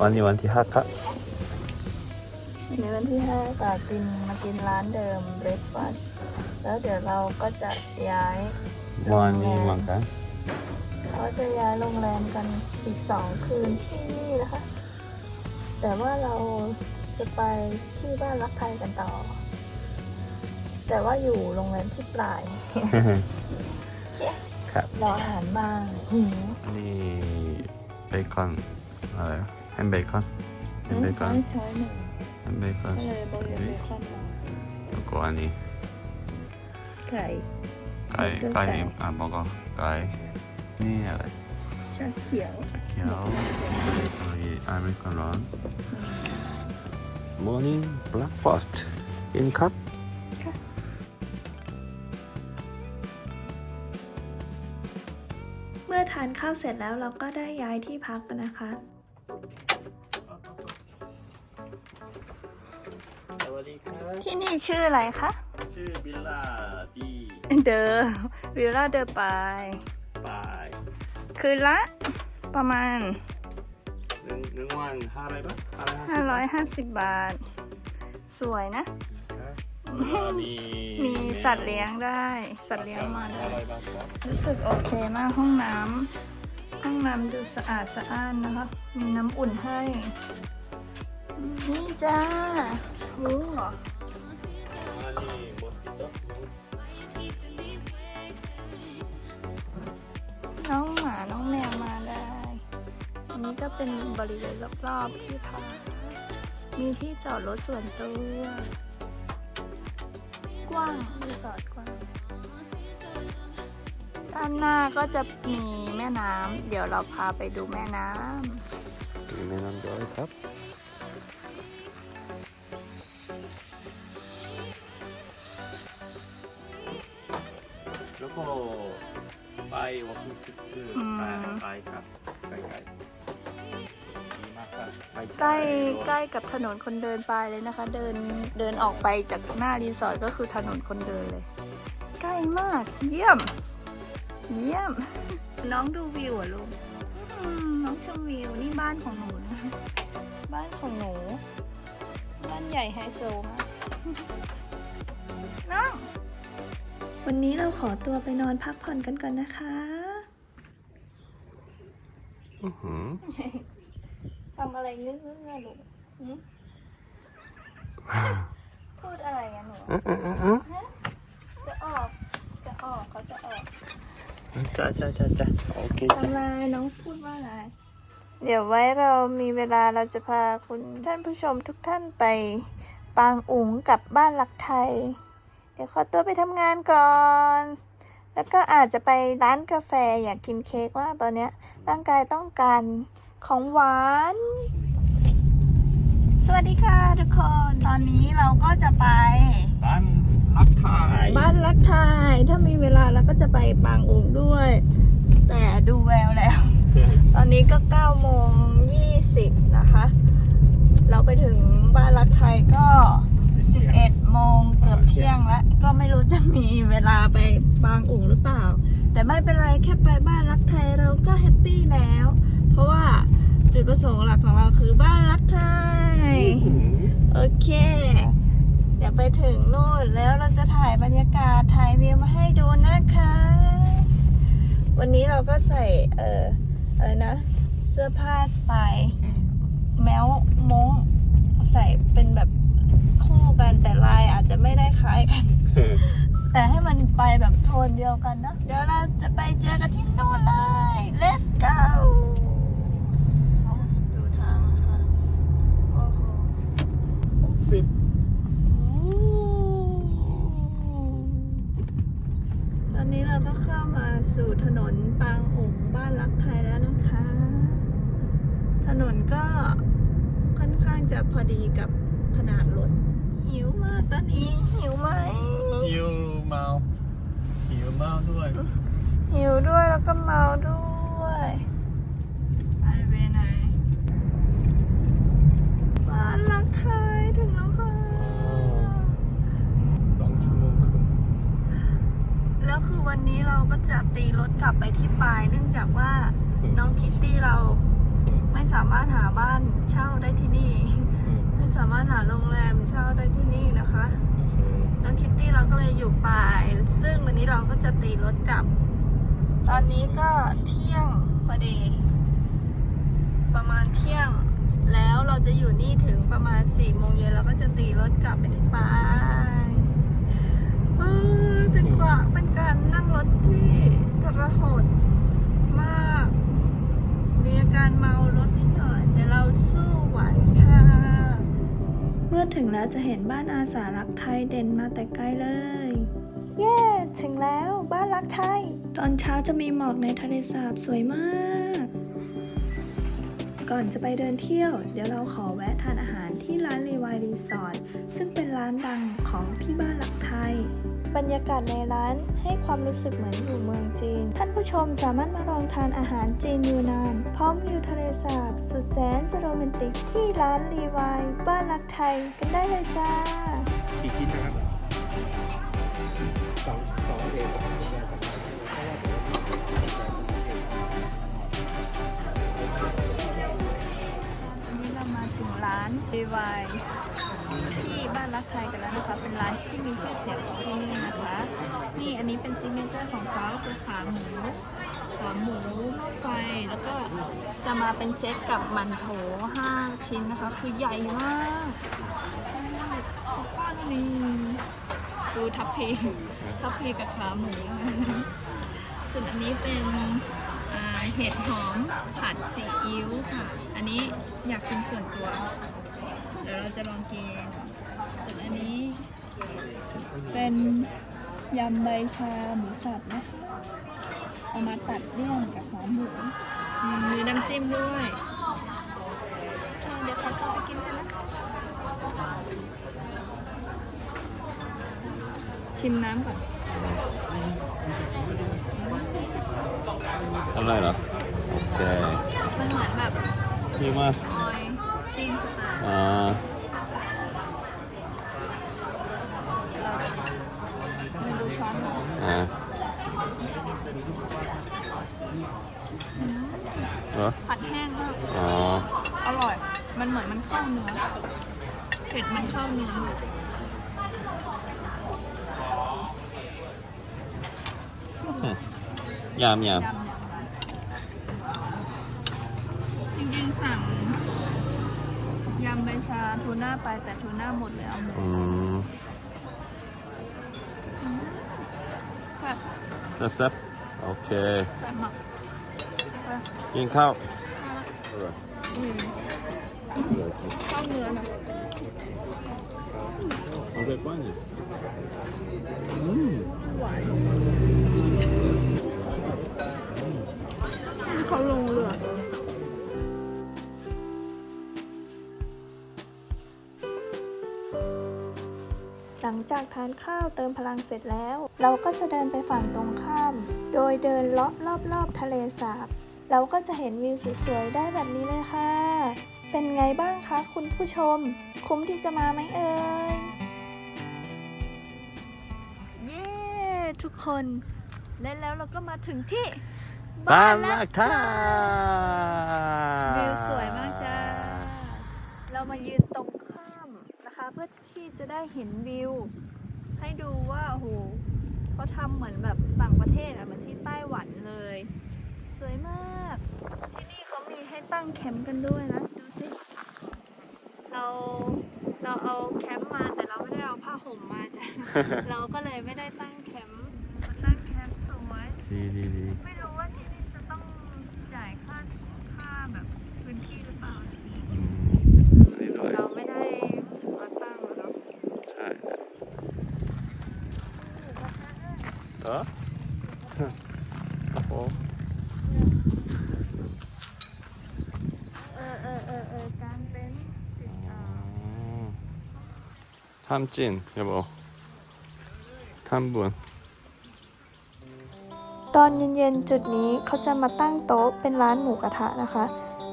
วันนี้วันที่ห้าครับในวันที่ห้าก็กินมากินร้านเดิมเบรคฟาสต์แล้วเดี๋ยวเราก็จะย้ายวันนี้วันกันเราจะย้ายโรงแรมกันอีกสองคืนที่นี่นะคะ แต่ว่าเราจะไปที่บ้านรักไทยกันต่อ แต่ว่าอยู่โรงแรมที่ปลายครับรออาหารมาหิวนี่เบคอนอะไร แฮมเบคอนแฮมเบคอนไม่ใช้หนึ่งแฮมเบคอนก็เลยบอกเรียนเบคอนมาแล้วก็อันนี้ไก่ไก่เครื่องไก่ไก่อะบอกก็ไก่นี่อะไรชาเขียวชาเขียวอันนี้อเมริกันร้อน morning breakfast in ครับเมื่อทานข้าวเสร็จแล้วเราก็ได้ย้ายที่พักกันนะคะ ครับที่นี่ชื่ออะไรคะ ชื่อบิลล่าดีเดอวิลล่าเดอปายปายคืนละประมาณหนึ่งหนึ่งวันห้าร้อยบาทห้าร้อยห้าสิบ550บาท สวยนะครับแล้วก็มีมีสัตว์เลี้ยงได้ สัตว์เลี้ยงมาได้ห้าร้อยบาทครับรู้สึกโอเคมากห้องน้ำห้องน้ำดูสะอาดสะอ้านนะคะ มีน้ำอุ่นให้ นี่จ้ามุ้งเหรออันนี้มอสกิโต้น้องหมา น้องแมวมาได้ อันนี้ก็เป็นบริเวณรอบๆที่พัก มีที่จอดรถส่วนตัว กว้างรีสอร์ทกว้าง ด้านหน้าก็จะมีแม่น้ำ เดี๋ยวเราพาไปดูแม่น้มีแม่น้ำย้อยครับ ไปวอล์กสติ๊กคือไปไปครับใกล้ๆดีมากครับไปใกล้ใกล้กับถนนคนเดินไปเลยนะคะ เดินเดินออกไปจากหน้ารีสอร์ทก็คือถนนคนเดินเลย ใกล้มาก เยี่ยม เยี่ยม น้องดูวิวอะลูกน้องชมวิวนี่บ้านของหนูนะบ้านของหนู บ้านใหญ่ไฮโซมากน้อง วันนี้เราขอตัวไปนอนพักผ่อนกันก่อนนะคะอื้อหือทำอะไรงึ้งๆอะลูกหืมพูดอะไรกันหนูอื้ออื้ออื้ออื้อจะออก จะออกเขาจะออกจ้าจ้าจ้าจ้าโอเคจ้าทำไมน้องพูดว่าอะไร เดี๋ยวไว้เรามีเวลาเราจะพาคุณท่านผู้ชมทุกท่านไป ปางอุ๋งกับบ้านรักไทย เดี๋ยวขอตัวไปทำงานก่อน แล้วก็อาจจะไปร้านกาแฟอยากกินเค้กว่ากตอนเนี้ยร่างกายต้องการของหวาน สวัสดีค่ะทุกคน ตอนนี้เราก็จะไปบ้านรักไทยบ้านรักไทย ถ้ามีเวลาเราก็จะไปปางอุ๋งด้วย แต่ดูแววแล้ว ตอนนี้ก็9โมง20นะคะ เราไปถึงบ้านรักไทยก็ 11โมงเกือบเที่ยงแล้วก็ไม่รู้จะมีเวลาไปปางอุ๋งหรือเปล่า แต่ไม่เป็นไรแค่ไปบ้านรักไทยเราก็แฮปปี้แล้ว เพราะว่าจุดประสงค์หลักของเราคือบ้านรักไทย โอเค เดี๋ยวไปถึงนู่นแล้วเราจะถ่ายบรรยากาศถ่ายวิวมาให้ดูนะคะ วันนี้เราก็ใส่เอ่ออะไรนะ เสื้อผ้าสไตล์แมวมงใส่เป็นแบบ คู่กันแต่ลายอาจจะไม่ได้คล้ายกัน แต่ให้มันไปแบบโทนเดียวกันนะ เดี๋ยวเราจะไปเจอกันที่นู่นเลย let's go ดูทางนะคะโอ้โห สิบ ตอนนี้เราก็เข้ามาสู่ถนนปางอุ๋งบ้านรักไทยแล้วนะคะ ถนนก็ค่อนข้างจะพอดีกับขนาดรถ หิวมากตอนนี้หิวไหมหิวเมาหิวเมาด้วย หิวด้วยแล้วก็เมาด้วยไปเวไหนบ้านรักไทยถึงแล้วค่ะสองชั่วโมงครึ่งแล้วคือวันนี้เราก็จะตีรถกลับไปที่ปลายเนื่องจากว่าน้องคิตตี้เราไม่สามารถหาบ้านเช่าได้ที่นี่ ไม่สามารถหาโรงแรมเช่าได้ที่นี่นะคะน้องคิตตี้เราก็เลยอยู่ป่ายซึ่งวันนี้เราก็จะตีรถกลับ ตอนนี้ก็เที่ยงพอดีประมาณเที่ยงแล้วเราจะอยู่นี่ถึงประมาณ4ี่โมงเย็นเราก็จะตีรถกลับไปที่ป่ายเออเป็นกว่าเป็นการนั่งรถที่ทรหดมาก มีอาการเมารถนิดหน่อย แต่เราสู้ไหวค่ะ เมื่ อถึงแล้วจะเห็นบ้านอาสารักไทยเด่นมาแต่ไกลเลย เย้ถึงแล้วบ้านรักไทย ตอนเช้าจะมีหมอกในทะเลสาบสวยมาก ก่อนจะไปเดินเที่ยว เดี๋ยวเราขอแวะทานอาหารที่ร้านรีวายรีสอร์ทซึ่งเป็นร้านดังของที่บ้านรักไทย บรรยากาศในร้านให้ความรู้สึกเหมือนอยู่เมืองจีน ท่านผู้ชมสามารถมาลองทานอาหารจีนยูนาน พร้อมวิวทะเลสาบสุดแสนจะโรแมนติกที่ร้านรีวายบ้านรักไทยกันได้เลยจ้ากี่คิดนะครับสองสองเดวันนี้เรามาถึงร้านรีวาย ที่บ้านรักไทยกันแล้วนะคะ เป็นร้านที่มีชื่อเสียงของที่นี่นะคะ นี่อันนี้เป็นซิกเนเจอร์ของเขาคือขาหมูขาหมูหม้อไฟ แล้วก็จะมาเป็นเซตกับมันโถ5ชิ้นนะคะ คือใหญ่มากสุดก้อนนี้ดูทัพพีทัพพีกับขาหมูส่วนอันนี้เป็นเห็ดหอมผัดซีอิ๊วค่ะ อันนี้อยากกินส่วนตัว เดี๋ยวเราจะลองกินส่วนอันนี้ เป็นยำใบชาหมูสับนะคะเอามาตัดเลี่ยงกับขาหมูอืมมีน้ำจิ้มด้วยอ่าเดี๋ยวขอตัวไปกินกันนะคะชิมน้ำก่อนทำไรเหรอ โอเคมันเหมือนแบบ ดีมาก ออยจีนสไตล์ อ่ามันดูช้อนหน่อยอ่าเหรอผัดแห้งมากอ๋ออร่อย มันเหมือนมันเข้าเนื้อเผ็ดมันเข้าเนื้อยามยามย ไปแต่ทูน่าหมดเลยเอาหมูอืมแบบแซ่บๆโอเคใส่หมักไปกินข้าวอืมเข้าเนื้อนะเอาไปป้อนดิอืมเขาลงเรือ หลังจากทานข้าวเติมพลังเสร็จแล้ว เราก็จะเดินไปฝั่งตรงข้าม โดยเดินเลาะรอบๆทะเลสาบ เราก็จะเห็นวิวสวยๆได้แบบนี้เลยค่ะ เป็นไงบ้างคะคุณผู้ชม คุ้มที่จะมาไหมเอ่ย เย้ ทุกคน และแล้วเราก็มาถึงที่บ้านรักท่าวิวสวยมากจ้า เรามายืนตรงข้ามนะคะ เพื่อที่จะได้เห็นวิว ให้ดูว่าโอ้โหเขาทำเหมือนแบบต่างประเทศอะเหมือนที่ไต้หวันเลย สวยมาก ที่นี่เขามีให้ตั้งแคมป์กันด้วยนะ ดูสิเราเราเอาแคมป์มาแต่เราไม่ได้เอาผ้าห่มมาจ้ะเราก็เลยไม่ได้ตั้งแคมป์มาตั้งแคมป์สวยดีดีดี ไม่รู้ว่าที่นี่จะต้องจ่ายค่าค่าแบบพื้นที่หรือเปล่า อืมนี่ด้วย เราไม่ได้มาตั้งอะเนาะ ใช่เหรอโอ้โห เออเออเออเออการเป็นท์ติดต่อ ทำจีนยบทำบุญตอนเย็นๆจุดนี้เขาจะมาตั้งโต๊ะเป็นร้านหมูกระทะนะคะ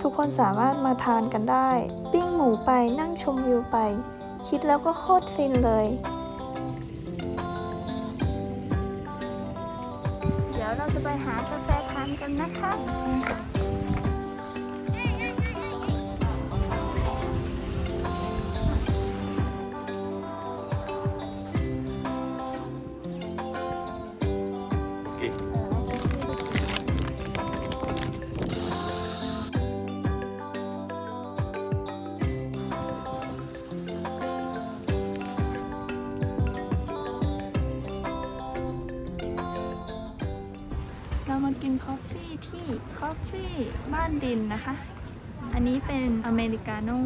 ทุกคนสามารถมาทานกันได้ ปิ้งหมูไปนั่งชมวิวไป คิดแล้วก็โคตรฟินเลย เดี๋ยวเราจะไปหากาแฟทานกันนะคะ ฟฟี่บ้านดินนะคะ อันนี้เป็นอเมริกาโน่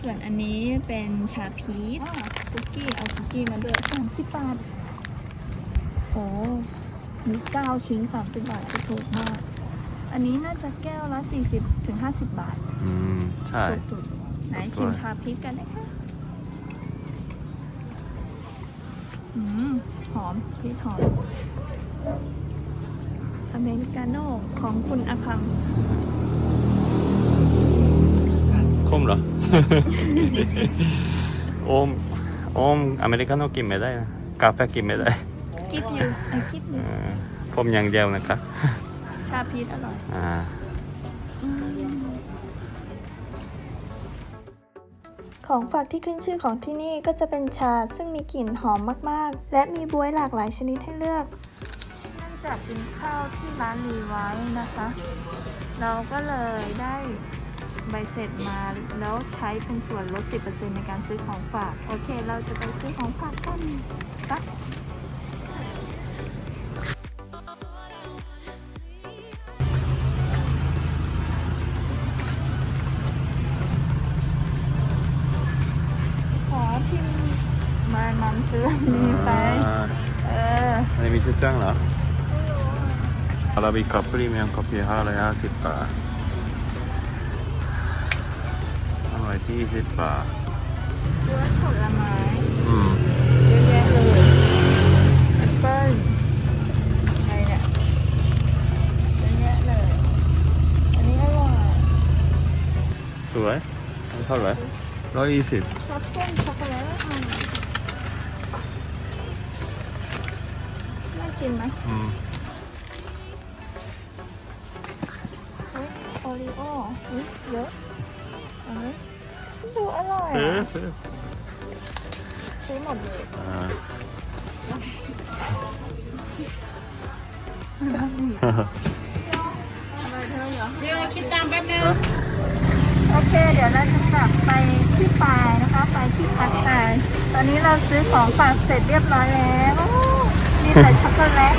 ส่วนอันนี้เป็นชาพีชคุกกี้เอาคุกกี้มาด้วยสามสิบบาท โอ้มีเก้าชิ้นสามสิบบาทจะถูกมาก อันนี้น่าจะแก้วละสี่สิบถึงห้าสิบบาท อืม ใช่ถูกๆไหนชิมชาพีชกันนะคะอืม หอมพีชหอมอ เมริกาโน่ของคุณอาคัง คมเหรอ โอม โอม อเมริกาโน่กินไม่ได้นะกาแฟกินไม่ได้กิฟยูไอกิฟยูอ่าผมอย่างเดียวนะครับ ชาพีชอร่อยอ่าของฝากที่ขึ้นชื่อของที่นี่ก็จะเป็นชาซึ่งมีกลิ่นหอมมากๆ และมีบวยหลากหลายชนิดให้เลือกเนื่อง จากกินข้าวที่ร้านรีไว้นะคะ เราก็เลยได้ใบเสร็จมาแล้วใช้เป็นส่วนลด 10%ในการซื้อของฝาก โอเค เราจะไปซื้อของฝากกันปะขอพิมพ์มามันซื้ออันนี้ไป เออ อันนี้มีชื่อเสียงเหรอ อาราบิกาพรีเมียมคอฟฟี่ห้าร้อยห้าสิบบาทอร่อยที่สิบบาทรสผลไม้อืมเยอะแยะเลยแอปเปิ้ลอะไรเนี่ยเยอะแยะเลย อันนี้อร่อยสวยเท่าไหร่ร้อยยี่สิบ ดูอร่อยซื้ออะซื้อซื้อหมดเลยอ่าเดี๋ยวคิดตามแป๊บนึงโอเค เดี๋ยวเราจะกลับไปที่ปายนะคะ ไปที่พักปายตอนนี้เราซื้อของฝากเสร็จเรียบร้อยแล้วโอ้มีแต่ช็อกโกแลต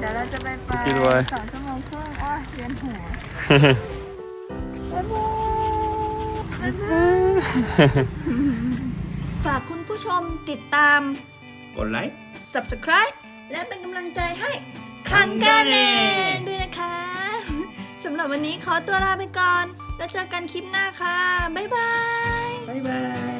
เดี๋ยวเราจะไปไปกินไว้ สองชั่วโมงครึ่งอ้อเวียนหัวบ๊ายบาย ฝากคุณผู้ชมติดตาม กดไลค์ subscribe และเป็นกำลังใจให้คังกาเนนด้วยนะคะสำหรับวันนี้ขอตัวลาไปก่อน แล้วเจอกันคลิปหน้าค่ะ บ๊ายบาย บ๊ายบาย